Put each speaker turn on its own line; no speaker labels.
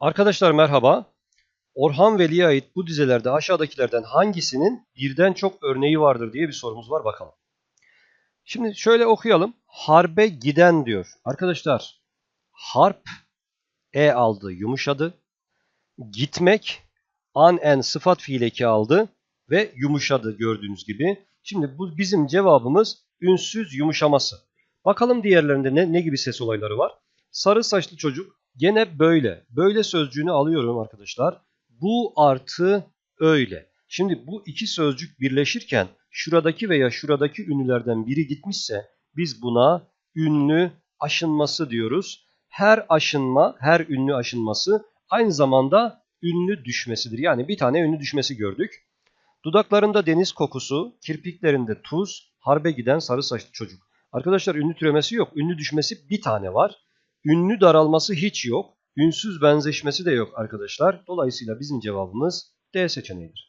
Arkadaşlar merhaba. Orhan Veli'ye ait bu dizelerde aşağıdakilerden hangisinin birden çok örneği vardır diye bir sorumuz var bakalım. Şimdi şöyle okuyalım. Harbe giden diyor. Arkadaşlar harp e aldı yumuşadı. Gitmek an en sıfat fiileki aldı ve yumuşadı gördüğünüz gibi. Şimdi bu bizim cevabımız ünsüz yumuşaması. Bakalım diğerlerinde ne, ne gibi ses olayları var. Sarı saçlı çocuk gene böyle. Böyle sözcüğünü alıyorum arkadaşlar. Bu artı öyle. Şimdi bu iki sözcük birleşirken şuradaki veya şuradaki ünlülerden biri gitmişse biz buna ünlü aşınması diyoruz. Her aşınma, her ünlü aşınması aynı zamanda ünlü düşmesidir. Yani bir tane ünlü düşmesi gördük. Dudaklarında deniz kokusu, kirpiklerinde tuz, harbe giden sarı saçlı çocuk. Arkadaşlar ünlü türemesi yok. Ünlü düşmesi bir tane var. Ünlü daralması hiç yok. Ünsüz benzeşmesi de yok arkadaşlar. Dolayısıyla bizim cevabımız D seçeneğidir.